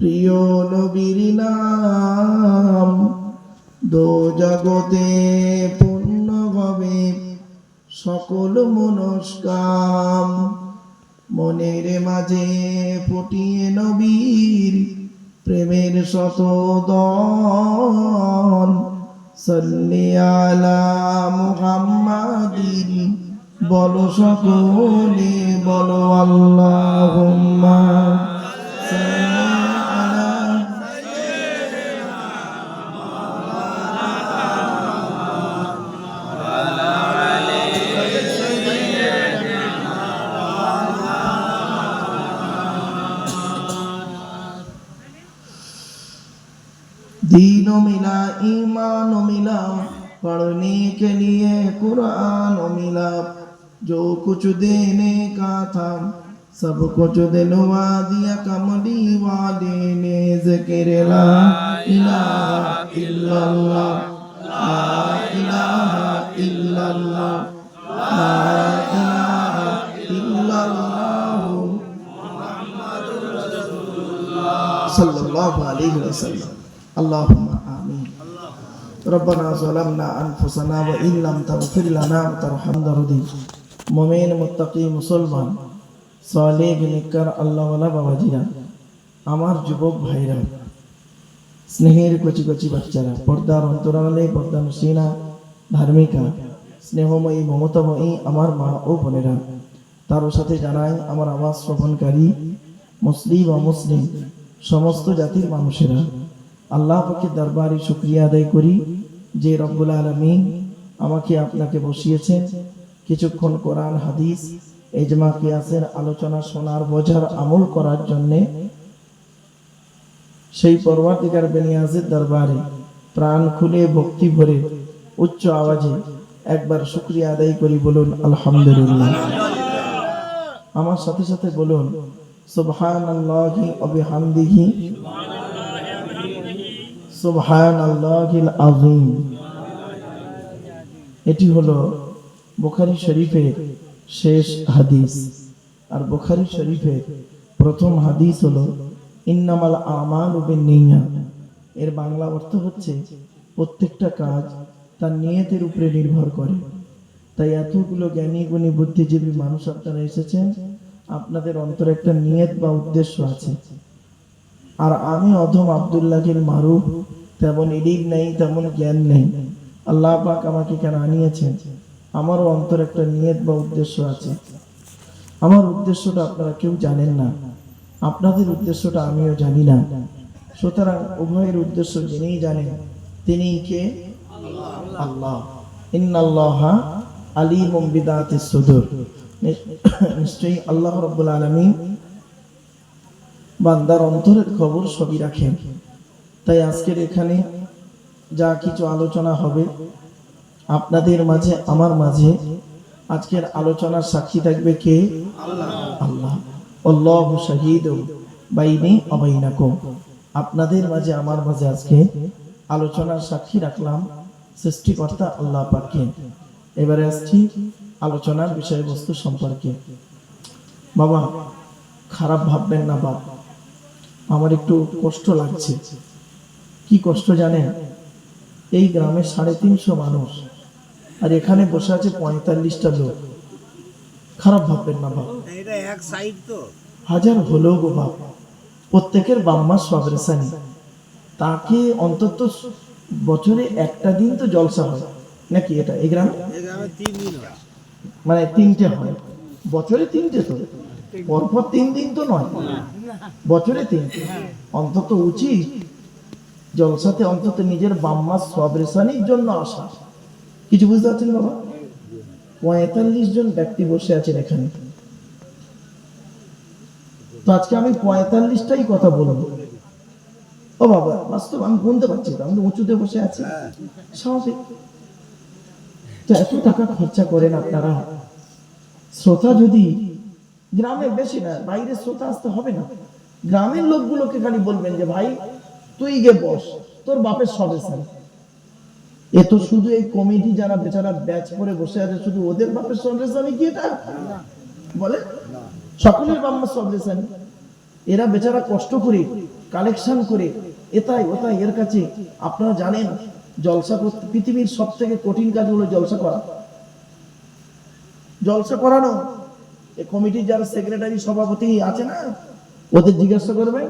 প্রিয় নবীর নাম দো জগতে পূর্ণ হবে সকল মনস্কাম। মনের মাঝে ফুটিয়ে নবীর প্রেমের শত দল সল্লি আলা মুহাম্মাদিন, বলো সকলে, বলো আল্লাহুম্মা। मिला ईमान मिला पढ़ने के लिए कुरान मिला जो कुछ देने का था सब कुछ दिलवा दिया कमली वाले ने जिक्र ला इलाहा इल्लल्लाह ला इलाहा इल्लल्लाह ला इलाहा इल्लल्लाह मुहम्मदुर रसूलुल्लाह सल्लल्लाहु अलैहि वसल्लम अल्लाहुम्मा রব্বানা জালামনা আনফুসানা ওয়া ইল্লাম তাগফির লানা ওয়া তারহামনা রদি المتقين মুত্তাকি, মুসলমান بنكر الله ولا بوجينا আমার যুবক ভাইরা, স্নেহের কচি কচি বাচ্চারা, পর্দার অন্তরালে পর্দা নসিনা ধার্মিকা, স্নেহময়ী, মমতাময়ী আমার মা ও বোনেরা, তারও সাথে জানাই আমার আবাস শ্রবণকারী, মুসলিম অমুসলিম সমস্ত জাতির মানুষেরা আল্লাহ পাকের দরবারে শুক্রিয়া আদায় করি যে রব্বুল আলমিন আমাকে আপনাকে বসিয়েছেন। কিছুক্ষণ কোরআন, হাদিস এজমা কিয়াসের আলোচনা শোনার, বোঝার, আমল করার জন্যে সেই পরবর্তীকার বেনিয়াজের দরবারে প্রাণ খুলে, ভক্তি ভরে, উচ্চ আওয়াজে একবার শুক্রিয়া আদায় করি বলুন, আলহামদুলিল্লাহ। আমার সাথে সাথে বলুন সুবহান আল্লাহি অবিহামদিহি এটি হলো বুখারী শরীফের শেষ হাদিস। আর বুখারী শরীফের প্রথম হাদিস হলো, ইন্নামাল আমালু এর বাংলা অর্থ হচ্ছে, প্রত্যেকটা কাজ তার নিয়তের উপরে নির্ভর করে। তাই এতগুলো জ্ঞানী, গুণী, বুদ্ধিজীবী মানুষ আপনারা এসেছেন, আপনাদের অন্তরে একটা নিয়ত বা উদ্দেশ্য আছে। আর আমি অধম আবদুল্লাহিল মারুফ, তেমন ইলিম নেই, তেমন জ্ঞান নেই। আল্লাহ পাক আমাকে কেন আনিয়েছেন? আমারও অন্তর একটা নিয়ত বা উদ্দেশ্য আছে। আমার উদ্দেশ্যটা আপনারা কেউ জানেন না। আপনাদের উদ্দেশ্যটা আমিও জানি না। সুতরাং উভয়ের উদ্দেশ্য যিনিই জানেন তিনি কে? আল্লাহ। ইন্নাল্লাহা আলিমুম বিদাতিস সুদূর। নিশ্চয়ই আল্লাহ রাব্বুল আলামিন বান্দার অন্তরের খবর সবই রাখেন। তাই আজকের এখানে যা কিছু আলোচনা হবে, আপনাদের মাঝে, আমার মাঝে, আজকের আলোচনার সাক্ষী থাকবে কে? আল্লাহ। আল্লাহ শাহিদ বাইনি অবাইনাকুম আপনাদের মাঝে, আমার মাঝে আজকে আলোচনার সাক্ষী রাখলাম সৃষ্টিকর্তা আল্লাহ পাককে। এবারে আসছি আলোচনার বিষয়বস্তু সম্পর্কে। বাবা, খারাপ ভাববেন না বাবা আমার একটু কষ্ট লাগছে। কি কষ্ট জানেন? এই গ্রামে সাড়ে তিনশো মানুষ আর এখানে বসে আছে পঁয়তাল্লিশটা লোক। খারাপ ভাববেন না তো। হাজার হলেও গো বাপ প্রত্যেকের বাম্মা সবরেসানি তাকে অন্তত বছরে একটা দিন তো জলসা হয়। নাকি এটা? এই গ্রামে? মানে তিনটে হয়। বছরে তিনটে তো। পরপর তিন দিন তো নয়। বছরে তিনটে অন্তত উচিত জলসাতে অন্তত নিজের বাম্মা সবরেসানির জন্য আসা। কিছু বুঝতে পারছেন বাবা? পঁয়তাল্লিশ জন ব্যক্তি বসে আছেন এখানে। তো আজকে আমি পঁয়তাল্লিশটাই কথা বলব। ও বাবা, বাস্তব, আমি গুনতে পারছি আমি উঁচুতে বসে আছি। স্বাভাবিক। তো এত টাকা খরচা করেন আপনারা। শ্রোতা যদি গ্রামে বেশি না বাইরে শ্রোতা আসতে হবে না। গ্রামের লোকগুলোকে খালি বলবেন যে, ভাই, তুই গে বস, তোর বাপের সবে এ তো শুধু এই কমিটি যারা বেচারা ব্যাচ করে বসে আছে, শুধু ওদের বাপের সবরেসানি কি এটা? বলে সকলের বাম্মা সবরেসানি এরা বেচারা কষ্ট করে, কালেকশন করে এটাই ওটাই এর কাছে। আপনারা জানেন, জলসা করতে পৃথিবীর সব থেকে কঠিন কাজ হলো জলসা করা। জলসা করানো। কমিটির যারা সেক্রেটারি সভাপতি আছে না, ওদের জিজ্ঞাসা করবে,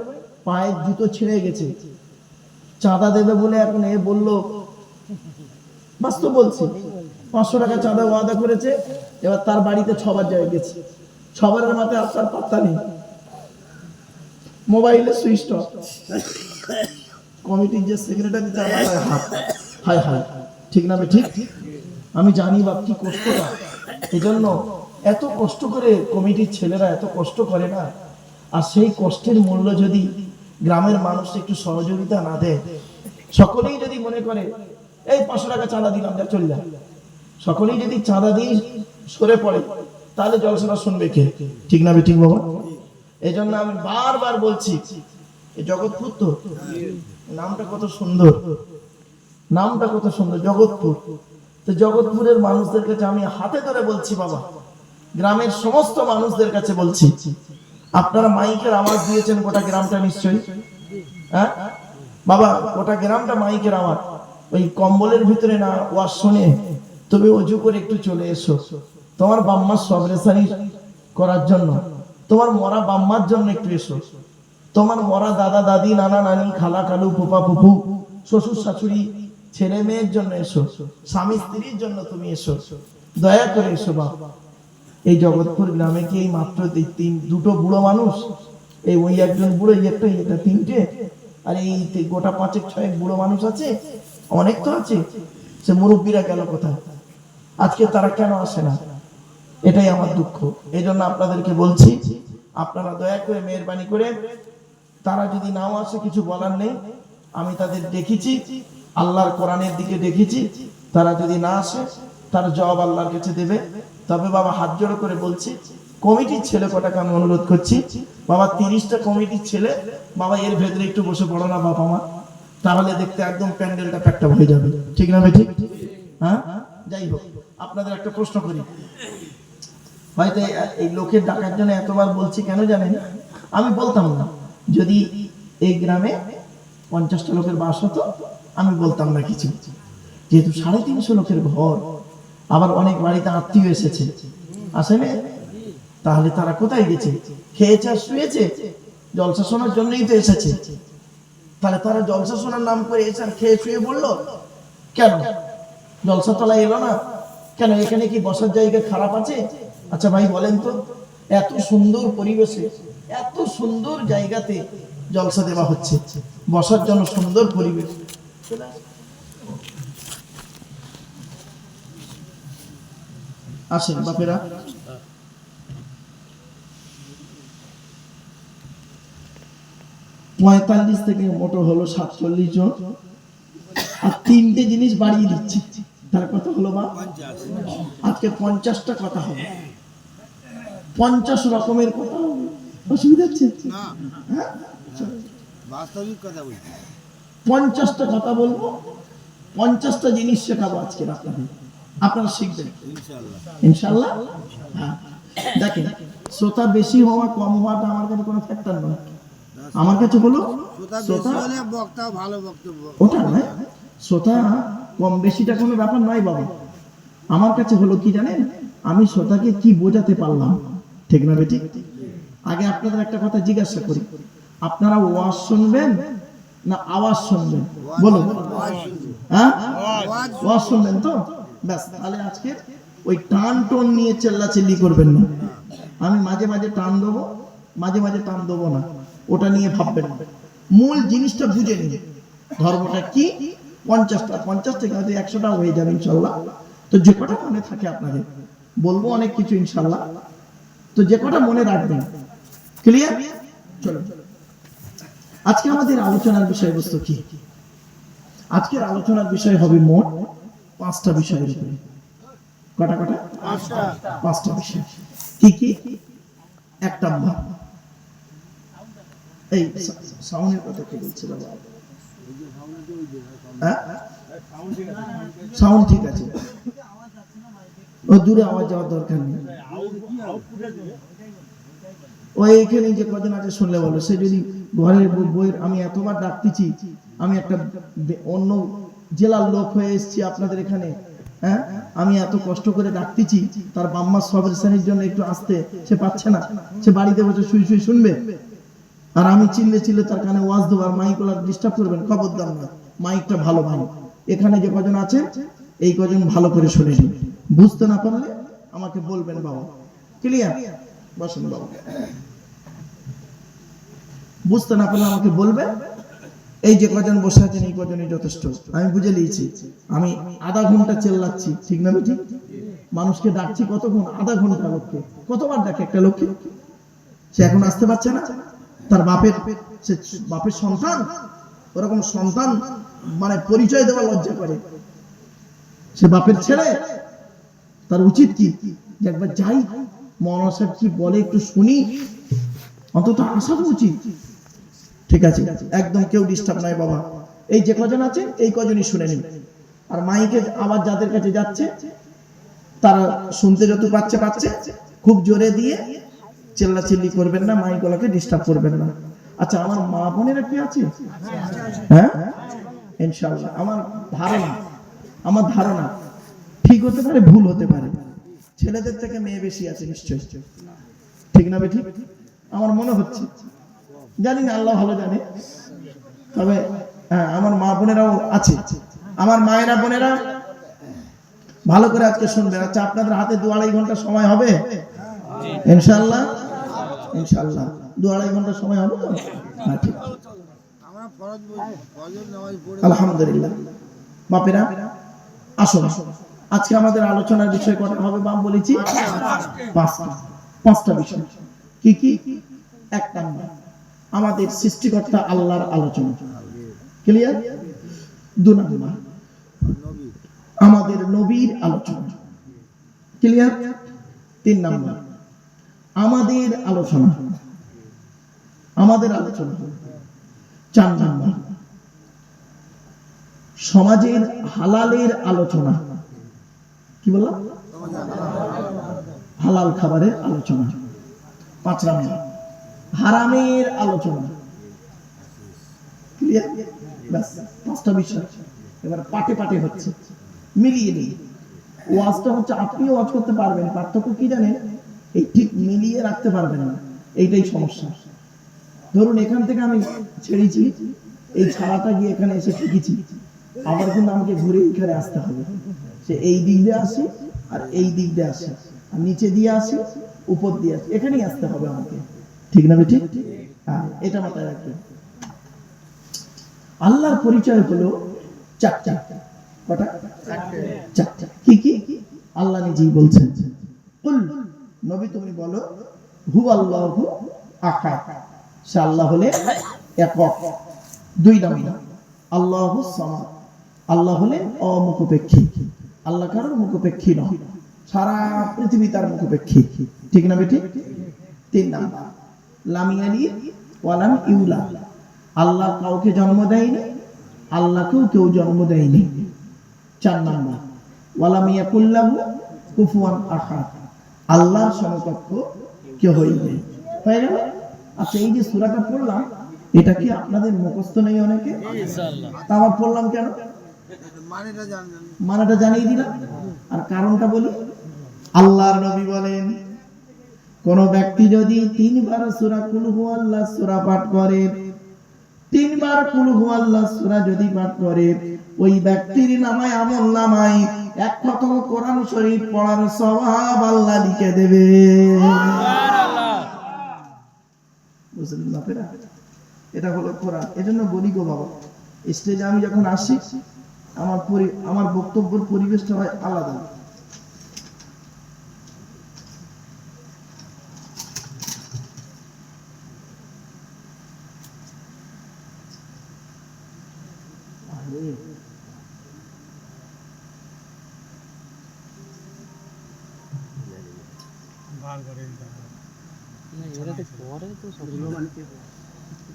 পায়ের জুতো ছিঁড়ে গেছে। চাঁদা দেবে বলে এখন এ বলল, বাস্তব বলছি, পাঁচশো টাকা চাঁদা ওয়াদা করেছে, এবার তার বাড়িতে ছবার জায়গা গেছে। ছবারের মাথায় আপনার পাত্তা নেই। মোবাইলে সুইচ অফ। কমিটির যে সেক্রেটারি তার হায় হায়, ঠিক না বে ঠিক? আমি জানি বাপ কি কষ্টটা এই জন্য এত কষ্ট করে কমিটির ছেলেরা এত কষ্ট করে না? আর সেই কষ্টের মূল্য যদি গ্রামের মানুষ একটু সহযোগিতা না দেয়, সকলেই যদি মনে করে, এই পাঁচশো টাকা চাঁদা দিলাম, যা, চল যা। সকলেই যদি চাঁদা দিয়ে সরে পড়ে, তাহলে জলসাটা শুনবে কে? ঠিক না ঠিক বাবা? এই জন্য আমি বারবার বলছি জগৎপুর তো, নামটা কত সুন্দর, নামটা কত সুন্দর, জগৎপুর। তো জগৎপুরের মানুষদের কাছে আমি হাতে ধরে বলছি বাবা গ্রামের সমস্ত মানুষদের কাছে বলছি, আপনারা মাইকের আওয়াজ দিয়েছেন গোটা গ্রামটা নিশ্চয়ই? হ্যাঁ? বাবা, গোটা গ্রামটা মাইকের আওয়াজ। ওই কম্বলের ভিতরে না, ওয়াজ শুনে? তুমি অজু করে একটু চলে এসো। তোমার বাম্মার সবরেসানি করার জন্য। তোমার মরা বাম্মার জন্য একটু এসো। তোমার মরা দাদা, দাদি, নানা, নানি, খালা, কালু, ফুপা, ফুপু, শ্বশুর, শাশুড়ি, ছেলে, মেয়ের জন্য এসো। স্বামী, স্ত্রীর জন্য তুমি এসো। দয়া করে এসো বাবা এই জগৎপুর গ্রামে কি এই মাত্র তিন, দুটো বুড়ো মানুষ? এই ওই একজন বুড়ো একটা একটা তিনটে? আর এই গোটা পাঁচেক, ছয়েক বুড়ো মানুষ আছে? অনেক তো আছে। সে মুরব্বীরা গেল কোথায়? আজকে তারা কেন আসে না? এটাই আমার দুঃখ। এই জন্য আপনাদেরকে বলছি, আপনারা দয়া করে মেহরবানি করে তারা যদি নাও আসে, কিছু বলার নেই। আমি তাদের দেখেছি, আল্লাহর কোরআনের দিকে দেখেছি। তারা যদি না আসে, তার জবাব আল্লাহর কাছে দেবে। তবে বাবা হাত জোড়ো করে বলছি, কমিটির ছেলে কটাকে আমি অনুরোধ করছি? বাবা, তিরিশটা কমিটির ছেলে। বাবা, এর ভেতরে একটু বসে পড়ো না বাবা মা। তাহলে দেখতে একদম প্যান্ডেলটা প্যাকটা হয়ে যাবে। ঠিক না ঠিক হ্যাঁ? যাই হোক, আপনাদের একটা প্রশ্ন করি। হয়তো এই লোকের ডাকার জন্য এতবার বলছি কেন জানেন? আমি বলতাম না। যদি এই গ্রামে পঞ্চাশটা লোকের বাস হতো, আমি বলতাম না কিছু। যেহেতু সাড়ে তিনশো লোকের ঘর আবার অনেক বাড়িতে আত্মীয় এসেছে। আসেনে তাহলে তারা কোথায় গেছে? খেয়েছে আর শুয়েছে? জলসা শোনার জন্যই তো এসেছে। তাহলে তারা জলসা শোনার নাম করে এসে আর খেয়ে শুয়ে বলল কেন? জলসা তলা এলো না? কেন, এখানে কি বসার জায়গা খারাপ আছে? আচ্ছা ভাই, বলেন তো, এত সুন্দর পরিবেশে, এত সুন্দর জায়গাতে জলসা দেওয়া হচ্ছে। বসার জন্য সুন্দর পরিবেশ। আসেন বাপেরা। পঁয়তাল্লিশ থেকে মোটো হলো সাতচল্লিশ জন। আর তিনটে জিনিস বাড়িয়ে দিচ্ছি। তার কথা হলো পঞ্চাশ আজকে পঞ্চাশটা কথা হবে। পঞ্চাশ রকমের কথা হবে। অসুবিধা হচ্ছে? হ্যাঁ? পঞ্চাশটা কথা বলব। পঞ্চাশটা জিনিস শেখাবো আজকে আপনাদের। আপনারা শিখবেন। ইনশাল্লাহ হ্যাঁ। দেখেন শ্রোতা বেশি হওয়া কম হওয়াটা আমার কাছে কোনো ফ্যাক্টর নয়। আমার কাছে হলো ওটা নয়। শ্রোতা কম বেশিটা কোনো ব্যাপার নয় বাবা। আমার কাছে হলো কি জানেন? আমি শ্রোতাকে কি বোঝাতে পারলাম? ঠিক না বেটি? আগে আপনাদের একটা কথা জিজ্ঞাসা করি। আপনারা ওয়াজ শুনবেন না আওয়াজ শুনবেন? বলুন। হ্যাঁ? আওয়াজ ওয়াজ শুনবেন তো? ব্যাস, তাহলে আজকে ওই টান নিয়ে করবেন না। আমি মাঝে মাঝে টান দেবো, মাঝে মাঝে টান দেবো না। ওটা নিয়ে ভাববেন না। মূল জিনিসটা বুঝে নিন। ধর্মটা কি? পঞ্চাশটা, পঞ্চাশ থেকে হয়তো একশোটা হয়ে যাবে ইনশাল্লাহ। তো যে কটা মনে থাকে আপনাদের, বলব অনেক কিছু ইনশাল্লাহ। তো যে কটা মনে রাখবেন ক্লিয়ার চলো আজকে আমাদের আলোচনার বিষয়বস্তু কি? আজকের আলোচনার বিষয় হবে মোট পাঁচটা বিষয়ের উপরে। কটা কটা? পাঁচটা। বিষয়। কি কি? এক নাম্বার। এই সাউন্ডের কথা কি বলছে বাবা হ্যাঁ? সাউন্ড ঠিক আছে। ও দূরে আওয়াজ যাওয়ার দরকার নেই। ওই এখানে যে কজন আছে শুনলে বলো। সে যদি ঘরের বউয়ের আমি এতবার ডাকতেছি আমি একটা অন্য জেলার লোক হয়ে এসেছি আপনাদের এখানে হ্যাঁ? আমি এত কষ্ট করে ডাকতেছি, তার বাম্মা সবের শ্রেণির জন্য একটু আসতে, সে পাচ্ছে না। সে বাড়িতে বসে শুই শুই শুনবে। আর আমি চিল্লে চিল্লে তার কানে ওয়াজ দেবো, আর মাইক ওলা ডিস্টার্ব করবেন। খবরদার না মাইকটা ভালো ভাই। এখানে যে কজন আছে, এই কজন ভালো করে শুনে নিন। বুঝতে না পারলে আমাকে বলবেন বাবা। ক্লিয়ার বসুন বাবা বুঝতে না পারলে আমাকে বলবেন এই যে কজন বসে আছেন, এই কজনই যথেষ্ট। আমি বুঝে নিয়েছি। আমি আধা ঘণ্টা চেল্লাচ্ছি। ঠিক না ঠিক মানুষকে ডাকছি কতক্ষণ? আধা ঘণ্টা লোককে কতবার ডাকে একটা লোককে সে এখন আসতে পারছে না। তার বাপের, সে বাপের সন্তান, ওরকম সন্তান মানে পরিচয় দেওয়া লজ্জা করে। সে বাপের ছেলে। তার উচিত কি? যে একবার যাই। মৌলানা সাহেব কি বলে একটু শুনি? অন্তত আসা উচিত। ঠিক আছে? একদম কেউ ডিস্টার্ব নাই বাবা। এই যে কজন আছে, এই কজনই শুনে নিন আর মাইকে আবার যাদের কাছে যাচ্ছে, তারা শুনতে যত পাচ্ছে পাচ্ছে। খুব জোরে দিয়ে চিল্লাচিল্লি করবেন না মাইকগুলোকে ডিস্টার্ব করবেন না। আচ্ছা আমার মা বোনেরা কি আছে? হ্যাঁ? ইনশাআল্লাহ। আমার ধারণা আমার ধারণা, ঠিক হতে পারে, ভুল হতে পারে। ছেলেদের থেকে মেয়ে বেশি আছে নিশ্চয় ঠিক না বেঠিক আমার মনে হচ্ছে জানি না, আল্লাহ ভালো জানে। তবে হ্যাঁ আমার মা বোনেরাও আছে। আমার মায়েরা বোনেরা ভালো করে আজকে শুনবেন। আচ্ছা আপনাদের হাতে দু আড়াই ঘণ্টা সময় হবে? ইনশাল্লাহ ইনশাল্লাহ দু আড়াই ঘণ্টা সময় হবে তো? হ্যাঁ আলহামদুলিল্লাহ। বাপেরা, আসুন। আজকে আমাদের আলোচনার বিষয় কটা হবে বাম বলেছি? পাঁচটা। পাঁচটা বিষয়। কি কি? এক নাম্বার। আমাদের সৃষ্টিকর্তা আল্লাহর আলোচনা। ক্লিয়ার দু আমাদের নবীর আলোচনা। ক্লিয়ার তিন নাম্বার আমাদের আলোচনা। আমাদের আলোচনা। চার নাম্বার সমাজের হালালের আলোচনা। কি বললাম? হালাল খাবারের আলোচনা। পাঁচ নাম্বার হারামের আলোচনা। ক্লিয়ার এবার পাটে পাটে হচ্ছে। মিলিয়ে নিই ওয়াজটা হচ্ছে, আপনিও ওয়াজ করতে পারবেন, পার্থক্য কি জানেন? এই ঠিক মিলিয়ে রাখতে পারবেন না। এইটাই সমস্যা। ধরুন, এখান থেকে আমি ছেড়েছি, এই ছাড়াটা গিয়ে এখানে এসে ঠেকেছি। আবার কিন্তু আমাকে ঘুরে এখানে আসতে হবে। সে এই দিক দিয়ে আসে আর এই দিক দিয়ে আসে। আর নিচে দিয়ে আসে, উপর দিয়ে আসে। এখানেই আসতে হবে আমাকে। ঠিক না ঠিক হ্যাঁ এটা মাথায় রাখবেন। আল্লাহর পরিচয় হলো চারটা। কটা? চারটা। কি কি? আল্লাহ নিজেই বলছেন। নবী তুমি বলো হু আল্লাহু আকার সে আল্লাহ হলে একক। দুই নাম্বার আল্লাহু সামাদ। আল্লাহ হলে অমুখপেক্ষী। আল্লাহ কারোর মুখপেক্ষী নয়। সারা পৃথিবী তার মুখপেক্ষী। ঠিক না বেটি তিন নাম্বার। লামিয়ালি ওয়ালাম ইউলা। আল্লাহ কাউকে জন্ম দেয়নি আল্লাহকেও কেউ জন্ম দেয়নি। চার নাম্বার ওয়ালাম ইয়াকুল্লাহু কুফুয়ান আহাদ। আল্লাহর সমকক্ষ কেউ হইবে হয়ে গেল? আচ্ছা এই যে সূরাটা পড়লাম এটা কি আপনাদের মুখস্থ নেই অনেকে? তা আবার পড়লাম কেন? মানেটা মানাটা জানিয়ে দিলাম। আর কারণটা বলি। আল্লাহর নবী বলেন কোন ব্যক্তি যদি তিনবার সূরা কুল আল্লাহ সূরা পাঠ করে তিনবার কুল আল্লাহ সূরা যদি পাঠ করে ওই ব্যক্তির নামায় আমল নামায় এক কোরআন শরীফ পড়ার স্বভাব আল্লাহ লিখে দেবে। বুঝলেন বাপেরা এটা হলো কোরআন। এজন্য বলি গো বাবা স্টেজে আমি যখন আসি আমার আমার বক্তব্যের পরিবেশটা হয় আলাদা।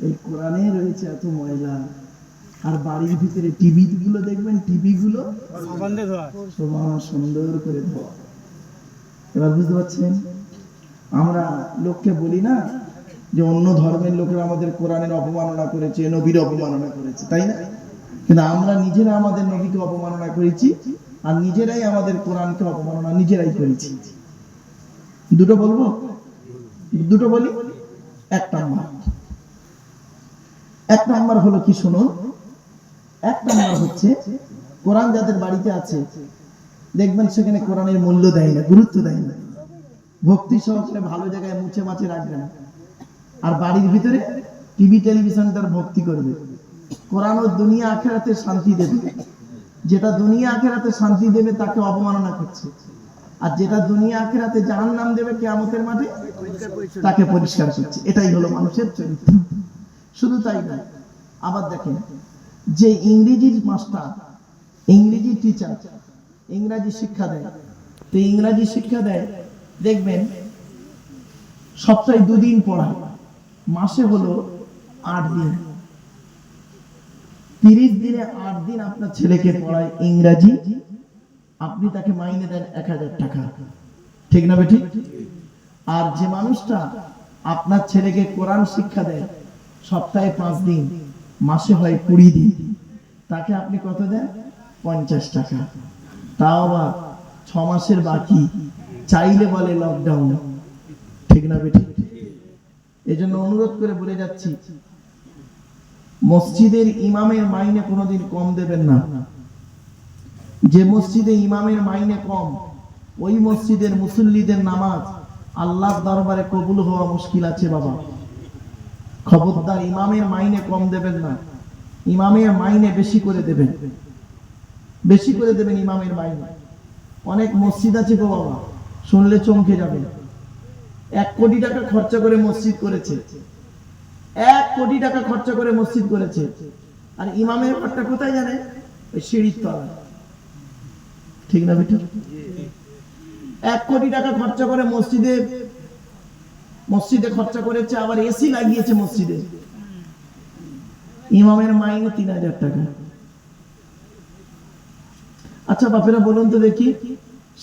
এই কোরআনে রয়েছে এত ময়লা। আর বাড়ির ভিতরে টিভি গুলো দেখবেন টিভি গুলো সুন্দর করে ধোয়া। এবার বুঝতে পারছেন? আমরা লোককে বলি না যে অন্য ধর্মের লোকেরা আমাদের কোরআনের অপমাননা করেছে নবীর অপমাননা করেছে তাই না? কিন্তু আমরা নিজেরা আমাদের নবীকে অপমাননা করেছি আর নিজেরাই আমাদের কোরআনকে অপমাননা নিজেরাই করেছি। দুটো বলব? দুটো বলি? এক নাম্বার এক নাম্বার হলো কি শুনুন এক নাম্বার হচ্ছে, কোরআন যাদের বাড়িতে আছে, দেখবেন সেখানে কোরআনের মূল্য দেয় না, গুরুত্ব দেয় না। ভক্তি সহকারে ভালো জায়গায় মুছে মাছে রাখবে না। আর বাড়ির ভিতরে টিভি, টেলিভিশন তার ভক্তি করবে। কোরআন ও দুনিয়া আখেরাতে শান্তি দেবে। যেটা দুনিয়া আখেরাতে শান্তি দেবে, তাকে অবমাননা করছে। আর যেটা দুনিয়া আখেরাতে জাহান নাম দেবে কেয়ামতের মাঠে, তাকে পরিষ্কার করছে। এটাই হলো মানুষের চরিত্র। শুধু তাই নয়, আবার দেখেন, যে ইংরেজির মাস্টার, ইংরেজি টিচার ইংরাজি শিক্ষা দেয়, তো ইংরাজি শিক্ষা দেয়, দেখবেন, সপ্তাহে দুদিন পড়ায়, মাসে হলো আট দিন। তিরিশ দিনে আট দিন আপনার ছেলেকে পড়ায় ইংরাজি আপনি তাকে মাইনে দেন এক হাজার টাকা। ঠিক না বেঠিক? আর যে মানুষটা আপনার ছেলেকে কোরআন শিক্ষা দেয়, সপ্তাহে পাঁচ দিন, মাসে হয় কুড়ি দিন, তাকে আপনি কত দেন? পঞ্চাশ টাকা। তাও আবার ছ মাসের বাকি, চাইলে বলে লকডাউন ঠিক না এই জন্য অনুরোধ করে বলে যাচ্ছি, মসজিদের ইমামের মাইনে কোনোদিন কম দেবেন না। যে মসজিদে ইমামের মাইনে কম, ওই মসজিদের মুসল্লিদের নামাজ আল্লাহর দরবারে কবুল হওয়া মুশকিল আছে বাবা। খবরদার ইমামের মাইনে কম দেবেন না, ইমামের মাইনে বেশি করে দেবেন। বেশি করে দেবেন ইমামের মাইনে। অনেক মসজিদ আছে গো বাবা, শুনলে চমকে যাবে। এক কোটি টাকা খরচা করে মসজিদ করেছে। এক কোটি টাকা খরচা করে মসজিদ করেছে। আর ইমামের ঘরটা কোথায় জানে ওই সিঁড়ির তলায়। ঠিক না বেটি? এক কোটি টাকা খরচা করে মসজিদে মসজিদে খরচা করেছে, আবার এসি লাগিয়েছে মসজিদে। ইমামের মাইনে তিন হাজার টাকা। আচ্ছা বাপেরা, বলুন তো দেখি,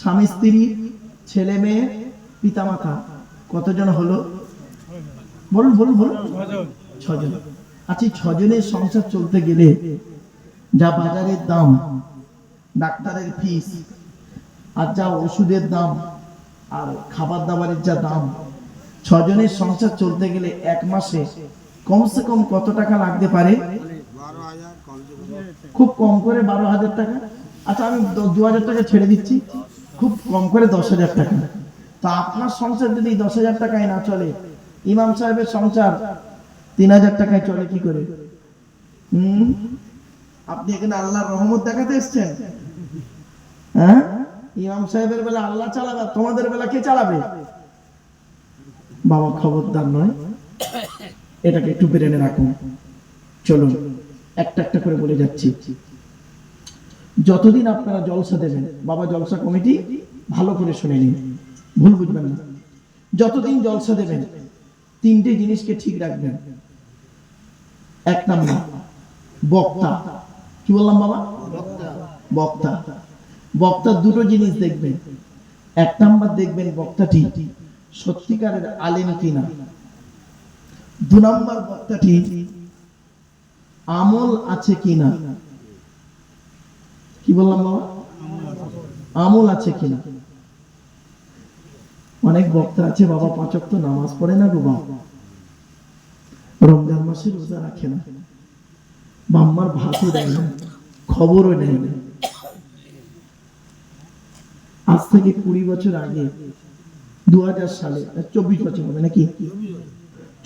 স্বামী, স্ত্রী, ছেলে, মেয়ে, পিতামাতা, কতজন হলো? বলুন বলুন বলুন। ছজন। আচ্ছা ছজনের সংসার চলতে গেলে যা বাজারের দাম ডাক্তারের ফিস আর যা ওষুধের দাম আর খাবার দাবারের যা দাম, ছজনের সংসার চলতে গেলে এক মাসে কমসে কম কত টাকা লাগতে পারে? খুব কম করে বারো হাজার টাকা। আচ্ছা আমি দু হাজার টাকা ছেড়ে দিচ্ছি। খুব কম করে দশ হাজার টাকা। তা আপনার সংসার যদি দশ হাজার টাকায় না চলে, ইমাম সাহেবের সংসার তিন হাজার টাকায় চলে কি করে? হুম? আপনি এখানে আল্লাহর রহমত দেখাতে এসছেন? হ্যাঁ? ইমাম সাহেবের বেলা আল্লাহ চালাবে তোমাদের বেলা কে চালাবে? বাবা খবরদার নয়। এটাকে একটু বেরেনে রাখুন। চলুন, একটা একটা করে বলে যাচ্ছি। যতদিন আপনারা জলসা দেবেন, বাবা জলসা কমিটি ভালো করে শুনে নিন। ভুল বুঝবেন না। যতদিন জলসা দেবেন, তিনটে জিনিসকে ঠিক রাখবেন। এক নাম্বার, বক্তা। কি বললাম বাবা? বক্তা। বক্তা দুটো জিনিস দেখবেন। এক নাম্বার দেখবেন বক্তাটি সত্যিকারের আলেম কিনা। দু নাম্বার বক্তাটি আমল আছে কিনা। কি বললাম বাবা? আমল আছে কিনা। অনেক বক্তা আছে, বাবা পাঁচক তো নামাজ পড়ে না গো বাবা রমজান মাসে রোজা রাখে না। বাম্মার ভাতও দেয় না খবরও নেয় না আজ থেকে কুড়ি বছর আগে দু হাজার সালে চব্বিশ বছর হবে নাকি?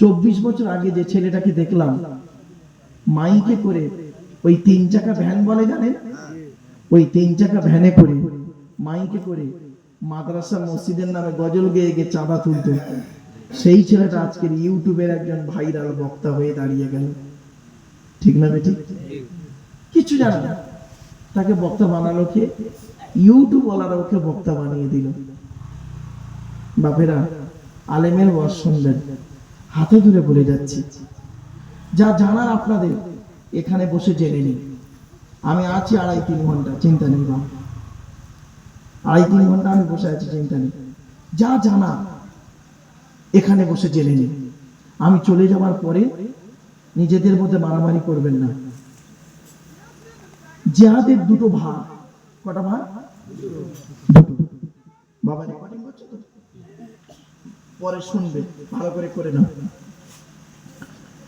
চব্বিশ বছর আগে যে ছেলেটাকে দেখলাম মাইকে করে ওই তিন চাকা ভ্যান বলে জানেন? ওই তিন চাকা ভ্যানে করে মাইকে করে মাদ্রাসা মসজিদের নামে গজল গেয়ে গিয়ে চাঁদা তুলত। সেই ছেলেটা আজকের ইউটিউবের একজন ভাইরাল বক্তা হয়ে দাঁড়িয়ে গেল। ঠিক না বেটি? কিছু জানে না। তাকে বক্তা বানালো কে? ইউটিউব ওয়ালারা ওকে বক্তা বানিয়ে দিল। বাপেরা, আলেমের ওয়াজ শুনবেন হাতে ধরে বলে যাচ্ছি, যা জানার আপনাদের, এখানে বসে জেনে নিন। আমি আছি আড়াই তিন ঘণ্টা, চিন্তা নেই বাবা আড়াই তিন ঘণ্টা আমি বসে আছি, চিন্তা নেই। যা জানা এখানে বসে জেনে নিন। আমি চলে যাওয়ার পরে নিজেদের মধ্যে মারামারি করবেন না। জেহাদের দুটো ভাগ কটা ভাগ দুটো। বাবা রেকর্ডিং করছ তো? পরে শুনবে ভালো করে করে নাও।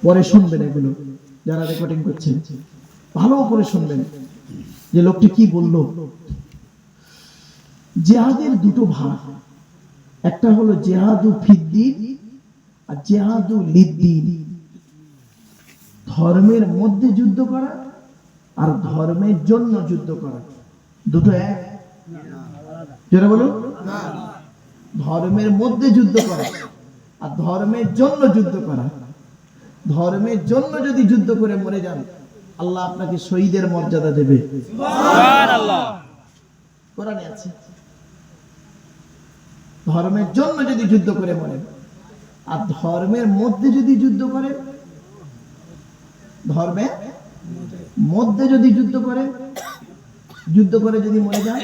পরে শুনবেন এগুলো যারা রেকর্ডিং করছেন ভালো করে শুনবেন যে লোকটি কি বলল। জেহাদের দুটো ভাগ। একটা হলো জেহাদু ফিদ্দিন আর জেহাদু লিদ্দিন। ধর্মের মধ্যে যুদ্ধ করা আর ধর্মের জন্য যুদ্ধ করা। দুটো এক? যেটা বলুন। ধর্মের মধ্যে যুদ্ধ করা আর ধর্মের জন্য যুদ্ধ করা। ধর্মের জন্য যদি যুদ্ধ করে মরে যান আল্লাহ আপনাকে শহীদের মর্যাদা দেবে। কোরআনে আছে। ধর্মের জন্য যদি যুদ্ধ করে মরে আর ধর্মের মধ্যে যদি যুদ্ধ করে ধর্মের মধ্যে যদি যুদ্ধ করে যুদ্ধ করে যদি মরে যান,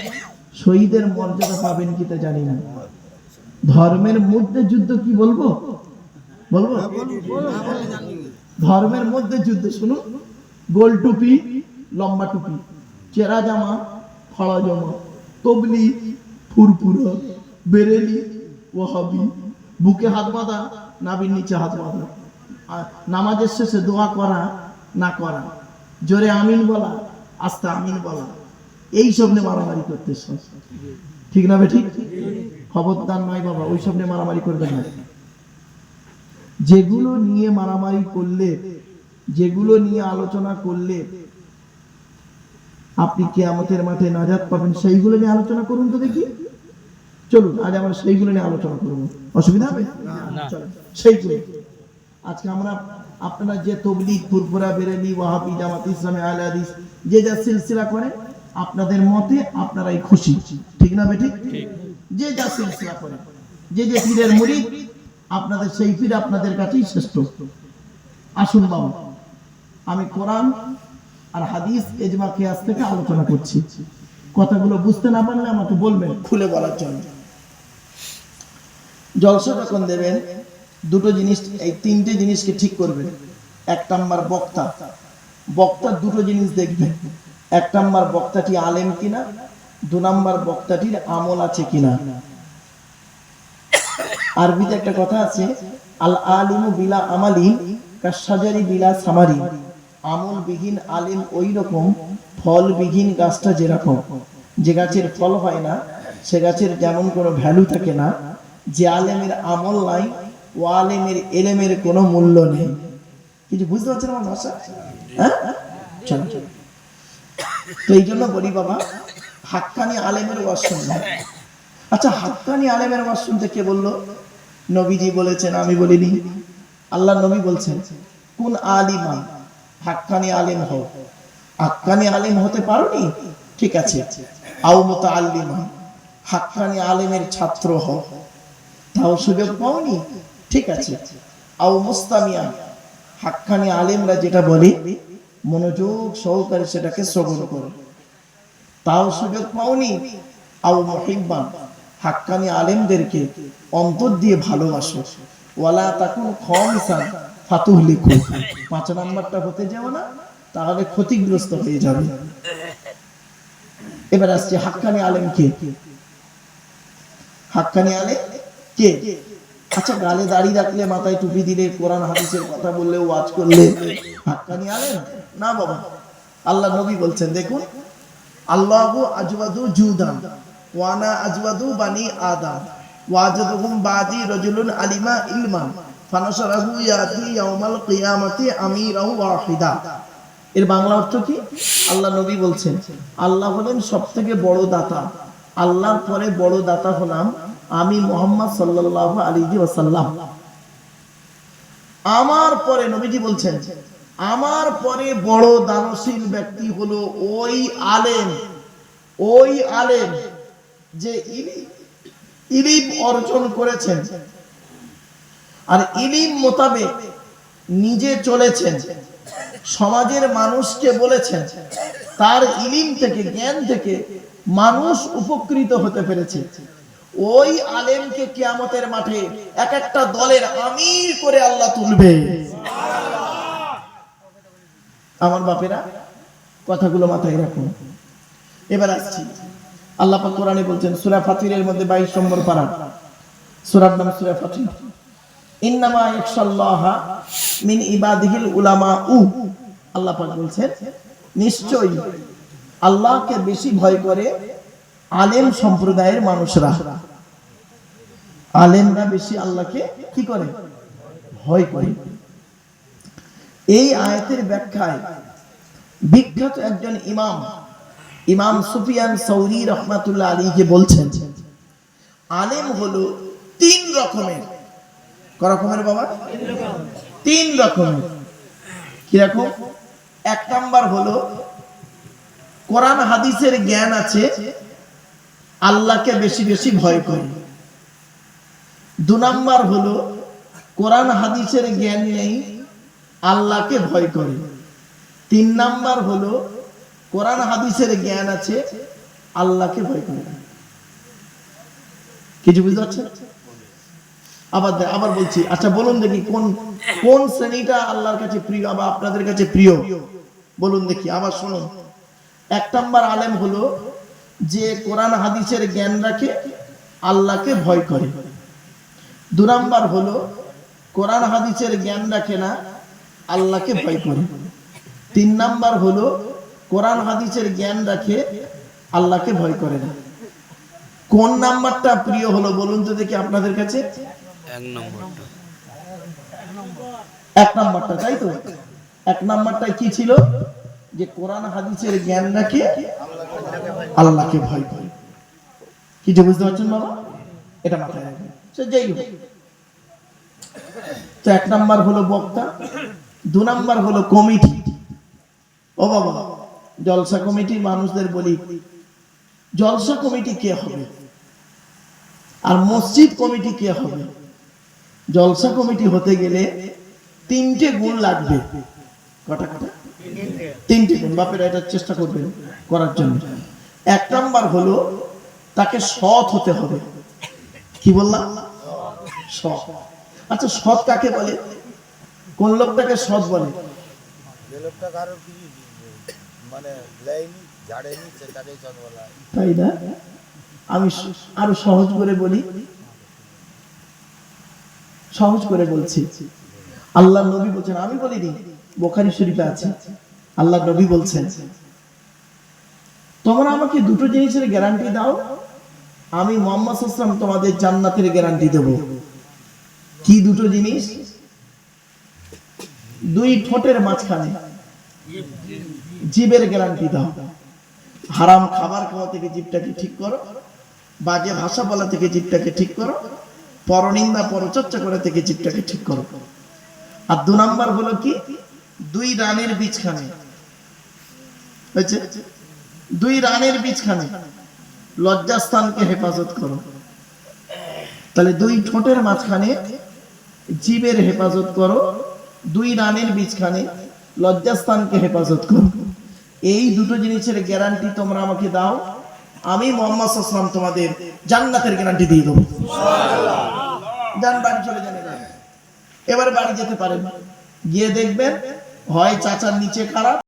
শহীদের মর্যাদা পাবেন কি তা জানি না। ধর্মের মধ্যে যুদ্ধ কি বলব? বলব? ধর্মের মধ্যে যুদ্ধ শুনুন গোল টুপি, লম্বা টুপি, চেরা জামা ফড়া জামা, তবলি, ফুরফুরা, বেরেলি, ওয়াহাবি, বুকে হাত বাঁধা নাবির নিচে হাত বাঁধা। আর নামাজের শেষে দোয়া করা, না করা। জোরে আমিন বলা, আস্তে আমিন বলা। এই সব নিয়ে মারামারি করতে। ঠিক না ঠিক খবরদার নয় বাবা ওই সব নিয়ে মারামারি করবেন না। যেগুলো নিয়ে মারামারি করলে যেগুলো নিয়ে আলোচনা করলে আপনি কেয়ামতের মাঠে নাজাত পাবেন সেইগুলো নিয়ে আলোচনা করুন তো দেখি। চলুন আজ আমরা সেইগুলো নিয়ে আলোচনা করব। অসুবিধা হবে? সেইগুলো। আজকে আমরা আপনারা যে তবলিগ ফুরফুরা বেরেলি ওয়াহাবি জামাত ইসলামে আল হাদিস যে যা সিলসিলা করে আপনাদের মতে আপনারাই খুশি। ঠিক না বেঠিক যে যা সিলসিলা করে। যে যে পীরের মুরিদ আপনাদের সেই পীর আপনাদের কাছেই শ্রেষ্ঠ। আসুন বাবা আমি কোরআন আর হাদিস এজমা কিয়াস থেকে আলোচনা করছি। কথাগুলো বুঝতে না পারলে আমাকে বলবেন খুলে বলার জন্য। জলসা যখন দেবেন? দুটো জিনিস এই তিনটে জিনিসকে ঠিক করবেন। এক নাম্বার বক্তা। বক্তার দুটো জিনিস দেখবেন। এক নাম্বার বক্তাটি আলেম কিনা? দু নাম্বার বক্তাটির আমল আছে কিনা? আরবিতে একটা কথা আছে, আল আলিমু বিলা আমালি কাসাজারি বিলা সামারি। আমল বিহীন আলিম ওই রকম ফল বিহীন গাছটা যেরকম। যে গাছের ফল হয় না, সে গাছের যেমন কোনো ভ্যালু থাকে না, যে আলেমের আমল নাই, ও আলেমের এলেমের কোনো মূল্য নেই। কিছু বুঝতে পারছেন আমার ভাষা? হ্যাঁ? চলো চলো। তো এই জন্য বলি বাবা, হাক্কানি আলেমের ওয়াজ শুনলাম আচ্ছা হাক্কানি আলেমের ওয়াজ শুনতে কে বলল? নবীজি বলেছেন, আমি বলিনি। আল্লাহ নবী বলছেন, কোন আলিমা হাক্কানি আলেম হও। হাক্কানি আলেম হতে পারোনি? ঠিক আছে। আও মতো আলিমা হাক্কানি আলেমের ছাত্র হও। তাও সুযোগ পাওনি? ঠিক আছে। আও মুস্তামিয়া, হাক্কানি আলেমরা যেটা বলে মনোযোগ সহকারে সেটাকে শ্রবণ করো। তাও সুযোগ পাওনি আও মহিব্বান। হাক্কানি আলেমদেরকে অন্তর দিয়ে ভালোবাসো। ওয়ালা তখন খমিসান ফাতুহ লিখো পাঁচ নাম্বারটা হতে যাও না, তাহলে ক্ষতিগ্রস্ত হয়ে যাবে। এবার আসছে হাক্কানি আলেম কে হাক্কানি আলেম কে? আচ্ছা গালে দাড়ি রাখলে মাথায় টুপি দিলে কোরআন, হাদিসের কথা বললে ওয়াজ করলে হাক্কানি আলেম না বাবা। আল্লাহ নবী বলছেন, দেখুন, আল্লাহু আজওয়াদু জুদান, ওয়ানা আজওয়াদু বানি আদাম ওয়াজাদুহুম বাদি রাজুলুন আলিমা ইলমান ফানাশারাহু ইয়াতি ইয়াউমাল কিয়ামাতি আমিরাহু ওয়াহিদা। এর বাংলা অর্থ কি? আল্লাহ নবী বলছেন, আল্লাহ হলেন সবথেকে বড় দাতা। আল্লাহর পরে বড় দাতা হলাম আমি মোহাম্মদ সাল্লাল্লাহু আলাইহি ওয়াসাল্লাম। আমার পরে নবীজি বলছেন, আমার পরে বড় দানশীল ব্যক্তি হলো ওই আলেম ওই আলেম যে ইলি- ইলিম অর্জন করেছেন। আর ইলিম মোতাবেক নিজে চলেছেন, সমাজের মানুষকে বলেছেন, তার ইলিম থেকে, জ্ঞান থেকে মানুষ উপকৃত হতে পেরেছে। ওই আলেমকে কিয়ামতের মাঠে এক একটা দলের আমির করে আল্লাহ তুলবে। আমার বাপেরা, কথাগুলো মাথায় রাখুন। এবার আসছি। আল্লাহ পাক কোরআনে বলছেন, সূরা ফাতিরের মধ্যে 22 নম্বর পারা। সূরার নাম সূরা ফাতির। ইন্নামা ইয়াখশাল্লাহা মিন ইবাদিহিল উলামা উ আল্লাহ পাক বলছেন, নিশ্চয়ই আল্লাহকে বেশি ভয় করে আলেম সম্প্রদায়ের মানুষরা। আলেমরা বেশি আল্লাহকে কি করে? ভয় করে। এই আয়াতের ব্যাখ্যায় বিখ্যাত একজন ইমাম ইমাম সুফিয়ান সৌরি রহমাতুল্লাহ আলীকে বলছেন, আলেম হলো তিন রকমের। ক রকমের বাবা? তিন রকমের। কীরকম? এক নাম্বার হলো, কোরআন হাদিসের জ্ঞান আছে আল্লাহকে বেশি বেশি ভয় করে। দু নাম্বার হলো, কোরআন হাদিসের জ্ঞান নেই, আল্লাহকে ভয় করে। তিন নাম্বার হলো, কোরআন হাদিসের জ্ঞান আছে, আল্লাহকে ভয় করে। কিছু বুঝতে পারছেন? আবার আবার বলছি আচ্ছা বলুন দেখি কোন কোন শ্রেণীটা আল্লাহর কাছে প্রিয় বা আপনাদের কাছে প্রিয়? বলুন দেখি, আবার শুনুন। এক নাম্বার আলেম হলো যে কোরআন হাদিসের জ্ঞান রাখে আল্লাহকে ভয় করে। দু নাম্বার হলো কোরআন হাদিসের জ্ঞান রাখে না আল্লাহকে ভয় করে। তিন নাম্বার হলো কোরআন হাদিসের জ্ঞান রাখে আল্লাহকে ভয় করে না। কোন নাম্বারটা প্রিয় হলো বলুন তো দেখি আপনাদের কাছে? এক নম্বরটা। এক নাম্বারটা তাই তো? এক নাম্বারটা কি ছিল? যে কোরআন হাদিসের জ্ঞান রাখে আল্লাহকে ভয় করে। কিছু বুঝতে পারছেন বাবা? এটা মাথায় রাখবেন। সে যাই হোক। তো এক নাম্বার হলো বক্তা, দু নাম্বার হলো কমিটি। ও বাবা, জলসা কমিটির মানুষদের বলি, জলসা কমিটি কে হবে? আর মসজিদ কমিটি কে হবে? জলসা কমিটি হতে গেলে তিনটে গুণ লাগবে। কটা কটা? তিনটে গুণ বাপেরা এটা চেষ্টা করবেন করার জন্য। এক নাম্বার হলো তাকে সৎ হতে হবে। কি বললাম? সৎ। আচ্ছা সৎ কাকে বলে? কোন লোকটাকে সৎ বলে? মানে তাই না? আমি আরও সহজ করে বলি। সহজ করে বলছি। আল্লাহ নবী বলছেন আমি বলিনি বোখারি শরীফে আছে। আল্লাহ নবী বলছেন, তোমরা আমাকে দুটো জিনিসের গ্যারান্টি দাও, আমি মোহাম্মদ ইসলাম তোমাদের জান্নাতের গ্যারান্টি দেব। কি দুটো জিনিস? দুই ঠোঁটের মাঝখানে জীবের গ্যারান্টি দাও। হারাম খাবার খাওয়া থেকে জীবটাকে ঠিক করো, বাজে ভাষা বলা থেকে জীবটাকে ঠিক করো, পরনিন্দা পরচর্চা করে থেকে জীবটাকে ঠিক করো। আর দু নাম্বার হলো কি? দুই রানের বীজখানে। হয়েছে? দুই রানের বীজখানে লজ্জাস্থানকে হেফাজত করো। তাহলে দুই ঠোঁটের মাঝখানে জীবের হেফাজত করো, দুই রানের বীজখানে লজ্জাস্থানকে হেফাজত করো। এই দুটো জিনিসের গ্যারান্টি তোমরা আমাকে দাও, আমি মোহাম্মদ আসলাম তোমাদের জান্নাতের গ্যারান্টি দিয়ে দেবো। যান, বাড়ি চলে যান এবার। বাড়ি যেতে পারেন। গিয়ে দেখবেন, হয় চাচার নিচে খারাপ